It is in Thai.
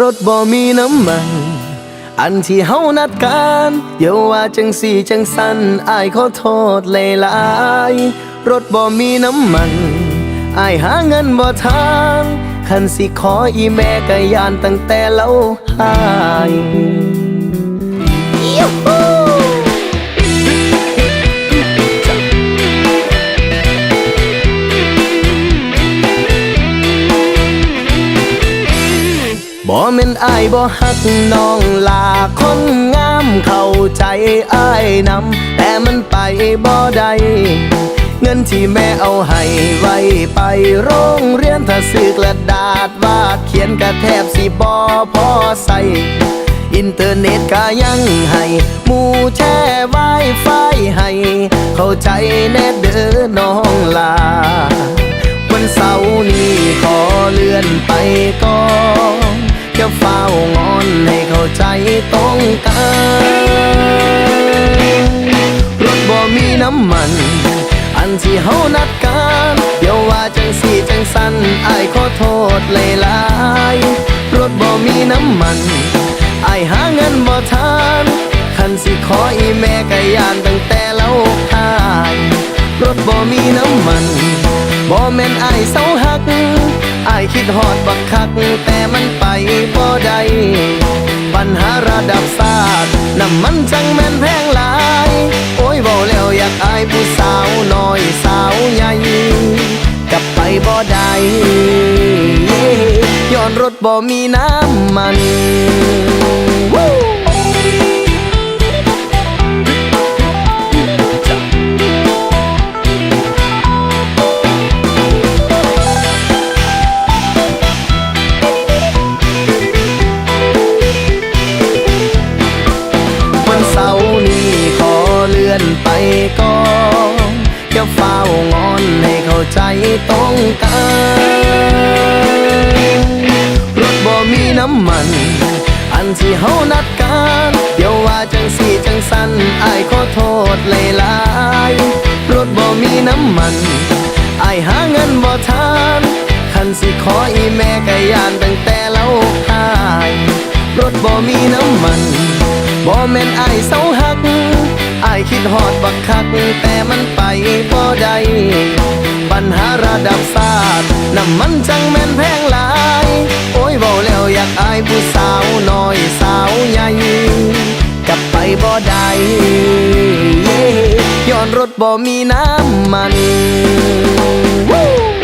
รถบ่มีน้ำมัน อันที่เฮานัดกันอย่าว่าจังสี่จังสันอายขอโทษเลายรถบ่มีน้ำมันอายหาเงินบ่ทางคันสิขออีแม่ก็ยานตั้งแต่เล่าหายยูฮู บ่แม่นอายบ่ฮักน้องลาคนงามเข้าใจอายนำแต่มันไปบ่ได้เงินที่แม่เอาให้ไว้ไปโรงเรียนถ้าซื้อกระดาษวาดเขียนกระแทบสิบ่พอใส่อินเทอร์เน็ตก็ยังให้หมู่แช่ไวไฟให้ เข้าใจแน่เด้อน้องลา วันเสาร์นี้ขอเลื่อนไปก่อน จะเฝ้างอนให้เข้าใจตรงกันรถบ่มีน้ำมัน อันที่เฮานัดกันเดี๋ยวว่าจังสี่จังสันอายขอโทษหลายๆรถบ่มีน้ำมันอายหาเงินบ่ทานคันสิขออีแม่ก็ยานตั้งแต่เล่าทายรถบ่มีน้ำมันบ่แม่นอายเศร้าหา คิดฮอดบักคัก แต่มันไปบ่ได้ปัญหาระดับศาสตร์น้ำมันจังแม่นแพงหลาย โอ้ยเบาแล้วอยากอายผู้สาวน้อยสาวใหญ่กลับไปบ่ได้ย้อนรถบ่มีน้ำมัน Woo! เฝ้างอนให้เข้าใจตรงกันรถบ่มีน้ำมัน อันที่เฮานัดกัน เดี๋ยวว่าจังสี่จังสันอายขอโทษหลายๆรถบ่มีน้ำมันอายหาเงินบ่ทานคันสิขออีแม่ก็ยานตั้งแต่เล่าหาย รถบ่มีน้ำมันบ่แม่นอายเศร้าหักายคิดฮอดบักคัก แต่มันไปบ่ได้ปัญหาระดับศาสตร์น้ำมันจังแม่นแพงหลาย โอ้ยเว้าแล้วอยากอายผู้สาวน้อยสาวใหญ่กลับไปบ่ได้ย้อนรถบ่มีน้ำมัน Woo!